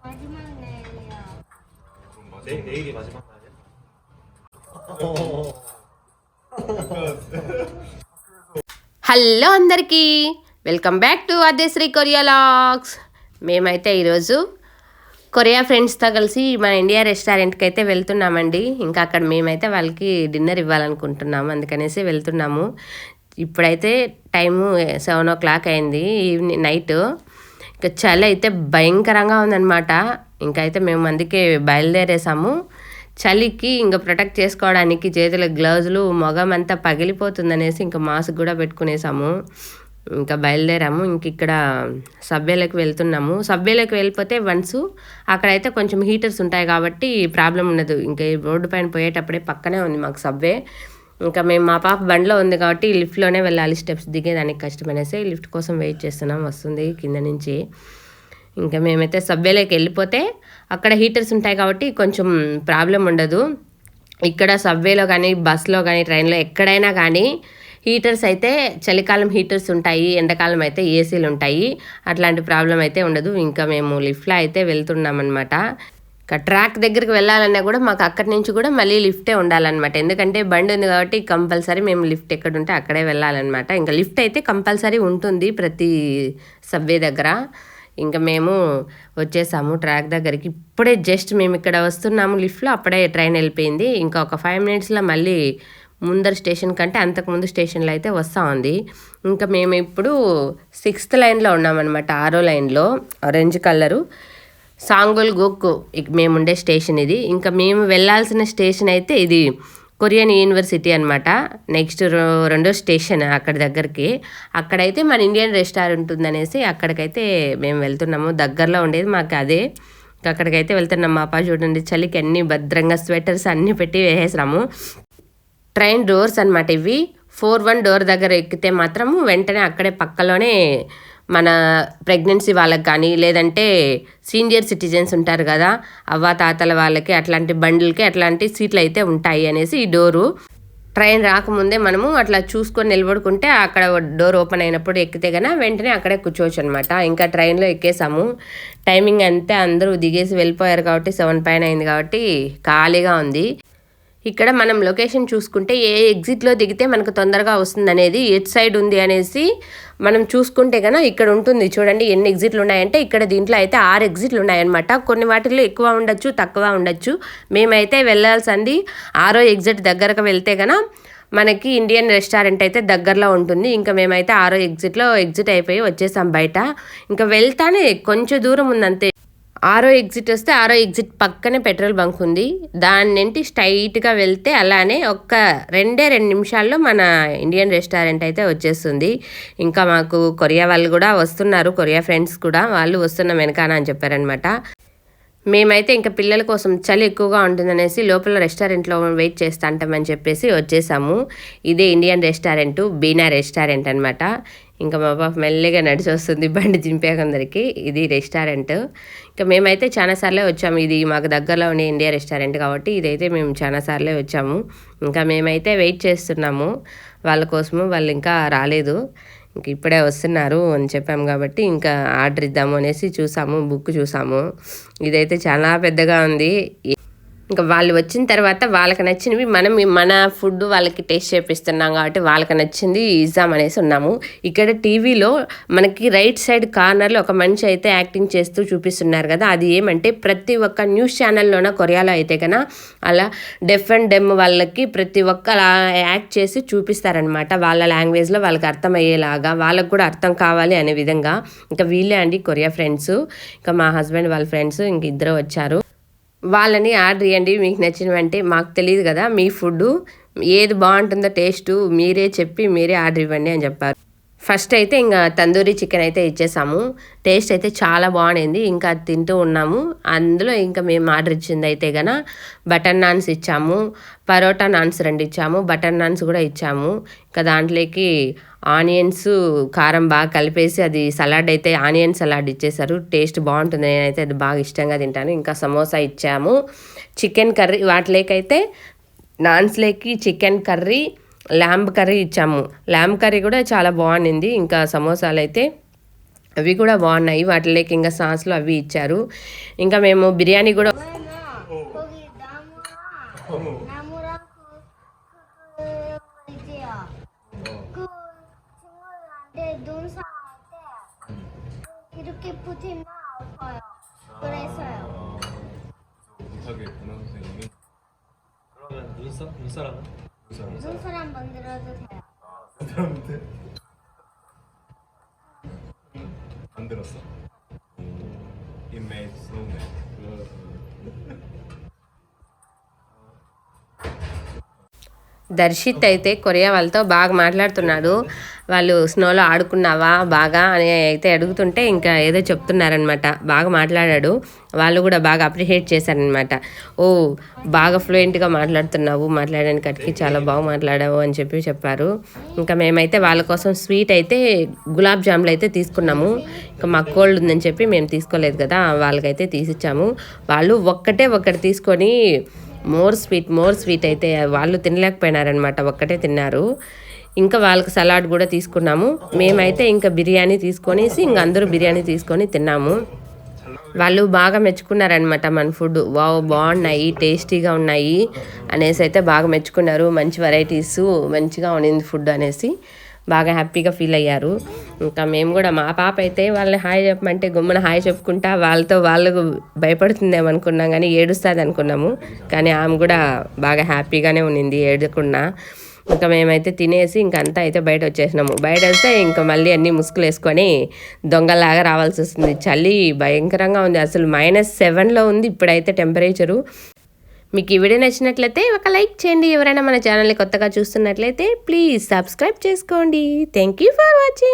마지막 내일이야. 내일 내일이 마지막 날이야? Hello అందరికీ welcome back to Adeshri Korea logs మేమైతే ఈరోజు కొరియా ఫ్రెండ్స్తో కలిసి మన ఇండియా రెస్టారెంట్కి అయితే వెళ్తున్నామండి ఇంకా అక్కడ మేమైతే వాళ్ళకి డిన్నర్ ఇవ్వాలనుకుంటున్నాము అందుకనేసి వెళ్తున్నాము ఇప్పుడైతే టైము సెవెన్ ఓ క్లాక్ అయింది ఈవినింగ్ నైట్. ఇంకా చలి అయితే భయంకరంగా ఉందన్నమాట. ఇంకా అయితే మేము అందుకే బయలుదేరేసాము. చలికి ఇంకా ప్రొటెక్ట్ చేసుకోవడానికి చేతుల గ్లౌజులు మొగం అంతా పగిలిపోతుందనేసి ఇంకా మాస్క్ కూడా పెట్టుకునేసాము. ఇంకా బయలుదేరాము. ఇంక ఇక్కడ సభ్యులకు వెళ్తున్నాము. సబ్బేలకు వెళ్ళిపోతే వన్స్ అక్కడైతే కొంచెం హీటర్స్ ఉంటాయి కాబట్టి ప్రాబ్లం ఉండదు. ఇంకా ఈ రోడ్డు పైన పోయేటప్పుడే పక్కనే ఉంది మాకు సబ్బే ఇంకా మేము మా పాప బండిలో ఉంది కాబట్టి లిఫ్ట్లోనే వెళ్ళాలి స్టెప్స్ దిగేదానికి కష్టమనేసి లిఫ్ట్ కోసం వెయిట్ చేస్తున్నాం వస్తుంది కింద నుంచి. ఇంకా మేమైతే సబ్వేలోకి వెళ్ళిపోతే అక్కడ హీటర్స్ ఉంటాయి కాబట్టి కొంచెం ప్రాబ్లం ఉండదు. ఇక్కడ సబ్వేలో కానీ బస్లో కానీ ట్రైన్లో ఎక్కడైనా కానీ హీటర్స్ అయితే చలికాలం హీటర్స్ ఉంటాయి ఎండాకాలం అయితే ఏసీలు ఉంటాయి. అట్లాంటి ప్రాబ్లం అయితే ఉండదు. ఇంకా మేము లిఫ్ట్లో అయితే వెళ్తున్నాం అనమాట ట్రాక్ దగ్గరికి వెళ్ళాలన్నా కూడా మాకు అక్కడి నుంచి కూడా మళ్ళీ లిఫ్టే ఉండాలన్నమాట. ఎందుకంటే బండి ఉంది కాబట్టి కంపల్సరీ మేము లిఫ్ట్ ఎక్కడ ఉంటే అక్కడే వెళ్ళాలన్నమాట. ఇంకా లిఫ్ట్ అయితే కంపల్సరీ ఉంటుంది ప్రతి సబ్వే దగ్గర. ఇంకా మేము వచ్చేసాము ట్రాక్ దగ్గరికి. ఇప్పుడే జస్ట్ మేము ఇక్కడ వస్తున్నాము లిఫ్ట్లో అప్పుడే ట్రైన్ వెళ్ళిపోయింది. ఇంకా ఒక ఫైవ్ మినిట్స్లో మళ్ళీ ముందర స్టేషన్ కంటే అంతకుముందు స్టేషన్లో అయితే వస్తూ ఉంది. ఇంకా మేము ఇప్పుడు సిక్స్త్ లైన్లో ఉన్నామన్నమాట ఆరో లైన్లో. Orange colour. సాంగుల్ గోకు ఇక మేముండే స్టేషన్ ఇది. ఇంకా మేము వెళ్ళాల్సిన స్టేషన్ అయితే ఇది కొరియన్ యూనివర్సిటీ అనమాట నెక్స్ట్ రెండో స్టేషన్ అక్కడ దగ్గరికి. అక్కడైతే మన ఇండియన్ రెస్టారెంట్ ఉందనేసి అక్కడికైతే మేము వెళ్తున్నాము. దగ్గరలో ఉండేది మాకు అదే. అక్కడికైతే వెళ్తున్నాం. మా అప్ప చూడండి చలికి అన్ని భద్రంగా స్వెటర్స్ అన్నీ పెట్టి వేసేసినాము. ట్రైన్ డోర్స్ అనమాట ఇవి. ఫోర్ వన్ డోర్ దగ్గర ఎక్కితే మాత్రము వెంటనే అక్కడే పక్కలోనే మన ప్రెగ్నెన్సీ వాళ్ళకి కానీ లేదంటే సీనియర్ సిటిజన్స్ ఉంటారు కదా అవ్వ తాతల వాళ్ళకి అట్లాంటి బండిల్కి అట్లాంటి సీట్లు అయితే ఉంటాయి అనేసి ఈ డోరు ట్రైన్ రాకముందే మనము అట్లా చూసుకొని నిలబడుకుంటే అక్కడ డోర్ ఓపెన్ అయినప్పుడు ఎక్కితే కనుక వెంటనే అక్కడే కూర్చోవచ్చు అనమాట ఇంకా ట్రైన్లో ఎక్కేసాము. టైమింగ్ అంతే అందరూ దిగేసి వెళ్ళిపోయారు కాబట్టి సెవెన్ పైన అయింది కాబట్టి ఖాళీగా ఉంది. ఇక్కడ మనం లొకేషన్ చూసుకుంటే ఏ ఎగ్జిట్లో దిగితే మనకు తొందరగా వస్తుంది అనేది ఎట్ సైడ్ ఉంది అనేసి మనం చూసుకుంటే కనుక ఇక్కడ ఉంటుంది. చూడండి ఎన్ని ఎగ్జిట్లు ఉన్నాయంటే ఇక్కడ దీంట్లో అయితే ఆరు ఎగ్జిట్లు ఉన్నాయన్నమాట. కొన్ని వాటిల్లో ఎక్కువ ఉండొచ్చు తక్కువ ఉండొచ్చు. మేమైతే వెళ్ళాల్సింది ఆరో ఎగ్జిట్ దగ్గరకు వెళ్తే కనుక మనకి ఇండియన్ రెస్టారెంట్ అయితే దగ్గరలో ఉంటుంది. ఇంకా మేమైతే ఆరో ఎగ్జిట్లో ఎగ్జిట్ అయిపోయి వచ్చేసాం బయట. ఇంకా వెళ్తానే కొంచెం దూరం ఉందంతే. ఆరో ఎగ్జిట్ వస్తే ఆరో ఎగ్జిట్ పక్కనే పెట్రోల్ బంక్ ఉంది. దాని నుండి స్ట్రైట్గా వెళ్తే అలానే ఒక్క రెండే రెండు నిమిషాల్లో మన ఇండియన్ రెస్టారెంట్ అయితే వచ్చేస్తుంది. ఇంకా మాకు కొరియా వాళ్ళు కూడా వస్తున్నారు. కొరియా ఫ్రెండ్స్ కూడా. వాళ్ళు వస్తున్న వెనకాన అని చెప్పారనమాట మేమైతే ఇంకా పిల్లల కోసం చలి ఎక్కువగా ఉంటుందనేసి లోపల రెస్టారెంట్లో వెయిట్ చేస్తా అంటామని చెప్పేసి వచ్చేసాము. ఇదే ఇండియన్ రెస్టారెంట్ బీనా రెస్టారెంట్ అనమాట ఇంకా మా పాప మెల్లిగా నడిచి వస్తుంది బండి దింపేకందరికి ఇది రెస్టారెంట్. ఇంకా మేమైతే చాలాసార్లే వచ్చాము. ఇది మాకు దగ్గరలో ఉండే ఇండియా రెస్టారెంట్ కాబట్టి ఇదైతే మేము చాలాసార్లే వచ్చాము. ఇంకా మేమైతే వెయిట్ చేస్తున్నాము. వాళ్ళ కోసము వాళ్ళు ఇంకా రాలేదు. ఇంక ఇప్పుడే వస్తున్నారు అని చెప్పాము కాబట్టి ఇంకా ఆర్డర్ ఇద్దాము అనేసి చూసాము బుక్ చూసాము. ఇదైతే చాలా పెద్దగా ఉంది. ఇంకా వాళ్ళు వచ్చిన తర్వాత వాళ్ళకి నచ్చినవి మనం మన ఫుడ్ వాళ్ళకి టేస్ట్ చేపిస్తున్నాం కాబట్టి వాళ్ళకి నచ్చింది ఇద్దాం అనేసి ఉన్నాము. ఇక్కడ టీవీలో మనకి రైట్ సైడ్ కార్నర్లో ఒక మనిషి అయితే యాక్టింగ్ చేస్తూ చూపిస్తున్నారు కదా అది ఏమంటే ప్రతి ఒక్క న్యూస్ ఛానల్లోన కొరియాలో అయితే కన్నా అలా డెఫ్ అండ్ డెమ్ వాళ్ళకి ప్రతి ఒక్క యాక్ట్ చేసి చూపిస్తారనమాట వాళ్ళ లాంగ్వేజ్లో వాళ్ళకి అర్థమయ్యేలాగా వాళ్ళకు కూడా అర్థం కావాలి అనే విధంగా. ఇంకా వీళ్ళే అండి కొరియా ఫ్రెండ్స్ ఇంకా మా హస్బెండ్ వాళ్ళ ఫ్రెండ్స్ ఇంక ఇద్దరు వచ్చారు. వాళ్ళని ఆర్డర్ ఇవ్వండి మీకు నచ్చినవంటే మాకు తెలియదు కదా మీ ఫుడ్ ఏది బాగుంటుందో టేస్ట్ మీరే చెప్పి మీరే ఆర్డర్ ఇవ్వండి అని చెప్పారు. ఫస్ట్ అయితే ఇంకా తందూరి చికెన్ అయితే ఇచ్చేసాము. టేస్ట్ అయితే చాలా బాగుండింది. ఇంకా అది తింటూ ఉన్నాము. అందులో ఇంకా మేము ఆర్డర్ ఇచ్చింది అయితే గన బటర్ నాన్స్ ఇచ్చాము. పరోటా నాన్స్ రెండు ఇచ్చాము. బటర్ నాన్స్ కూడా ఇచ్చాము. ఇంకా దాంట్లోకి ఆనియన్స్ కారం బాగా కలిపేసి అది సలాడ్ అయితే ఆనియన్ సలాడ్ ఇచ్చేసారు. టేస్ట్ బాగుంటుంది. నేనైతే అది బాగా ఇష్టంగా తింటాను. ఇంకా సమోసా ఇచ్చాము. చికెన్ కర్రీ వాటిలోకైతే నాన్స్లోకి చికెన్ కర్రీ ల్యాంబ్ కర్రీ ఇచ్చాము ల్యాంబ్ కర్రీ కూడా చాలా బాగుండింది ఇంకా సమోసాలు అయితే అవి కూడా బాగున్నాయి వాటిలోకి ఇంకా సాస్లు అవి ఇచ్చారు ఇంకా మేము బిర్యానీ కూడా 뭐야? 거기 나무랑 나무랑 그, 그, 그 있지요. 그 친구들한테 논사할 때 이렇게 붙이면 아파요. 그래서요. 못하겠구나 선생님이. 그러면 눈사 눈사람 무슨 소리 한 번 들어도 돼요? 아, 그 사람 못해? 안 들었어. It made snowman. దర్శిత్ అయితే కొరియా వాళ్ళతో బాగా మాట్లాడుతున్నాడు. వాళ్ళు స్నోలో ఆడుకున్నావా బాగా అని అయితే అడుగుతుంటే ఇంకా ఏదో చెప్తున్నారనమాట బాగా మాట్లాడాడు. వాళ్ళు కూడా బాగా అప్రిషియేట్ చేశారనమాట ఓ బాగా ఫ్లూయెంట్గా మాట్లాడుతున్నావు. మాట్లాడడానికి అటుకి చాలా బాగా మాట్లాడావు అని చెప్పి చెప్పారు. ఇంకా మేమైతే వాళ్ళ కోసం స్వీట్ అయితే గులాబ్ జాములు అయితే తీసుకున్నాము. ఇంకా మాకు కోల్డ్ ఉందని చెప్పి మేము తీసుకోలేదు కదా వాళ్ళకైతే తీసిచ్చాము. వాళ్ళు ఒక్కటే ఒక్కటి తీసుకొని మోర్ స్వీట్ మోర్ స్వీట్ అయితే వాళ్ళు తినలేకపోయినారనమాట ఒక్కటే తిన్నారు. ఇంకా వాళ్ళకి సలాడ్ కూడా తీసుకున్నాము. మేమైతే ఇంకా బిర్యానీ తీసుకొనేసి ఇంక అందరూ బిర్యానీ తీసుకొని తిన్నాము. వాళ్ళు బాగా మెచ్చుకున్నారనమాట మన ఫుడ్. వావ్ బాగున్నాయి టేస్టీగా ఉన్నాయి అనేసి అయితే బాగా మెచ్చుకున్నారు. మంచి వెరైటీస్ మంచిగా ఉండింది ఫుడ్ అనేసి. బాగా హ్యాపీగా ఫీల్ అయ్యారు. ఇంకా మేము కూడా మా పాప అయితే వాళ్ళని హాయ్ చెప్పమంటే గుమ్మన హాయ్ చెప్పుకుంటా వాళ్ళతో వాళ్ళకు భయపడుతుందేమో అనుకున్నాం కానీ ఏడుస్తుంది అనుకున్నాము. కానీ ఆమె కూడా బాగా హ్యాపీగానే ఉన్నింది ఏడకుండా ఇంకా మేమైతే తినేసి ఇంక అంతా అయితే బయట వచ్చేసినాము. బయట వస్తే ఇంకా మళ్ళీ అన్ని ముసుగులు వేసుకొని దొంగలాగా రావాల్సి వస్తుంది. చలి భయంకరంగా ఉంది. అసలు మైనస్ సెవెన్లో ఉంది ఇప్పుడైతే టెంపరేచరు మీకు ఈ వీడియో నచ్చినట్లయితే ఒక లైక్ చేయండి. ఎవరైనా మన ఛానల్ని కొత్తగా చూస్తున్నట్లయితే ప్లీజ్ సబ్స్క్రైబ్ చేసుకోండి. Thank you for watching